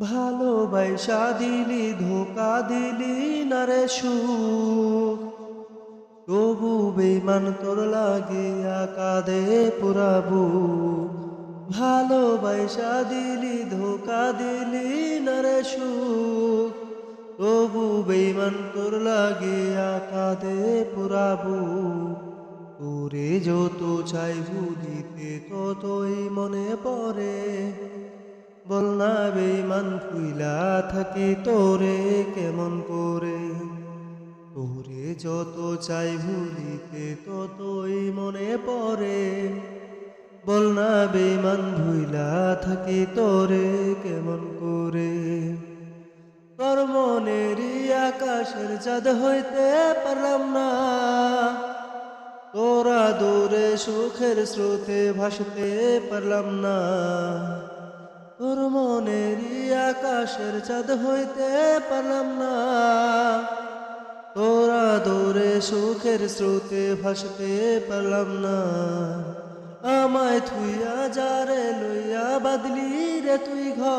ভালোবাসা দিলি, ধোকা দিলি না রে সুখ। তবু বেমান তোর লাগিয়া কাঁদে পুরাবু ভালোবাসা দিলি, ধোকা দিলি না রে সুখ। তবু বেমান তোর লাগিয়া কাঁদে পুরাবু তোরে যত চাই ভুলিতে ততই মনে পড়ে। বল না বেমান ফুইলা থাকি তোরে কেমন করে? তোরে যত চাই ভুলিতে ততই মনে পড়ে। বল না বেমান ভুইলা থাকি তোরে কেমন করে? তোর মনেরই আকাশের চাঁদ হইতে পারলাম না। তোরা দূরে সুখের স্রোতে ভাসতে পারলাম না। আকাশের চাঁদ হইতে পারলাম না। তোরা দূরে সুখের স্রোতে ভাসতে পারলাম না। আমায় থুইয়া যারে লইয়া বাদলি রে তুই ঘর।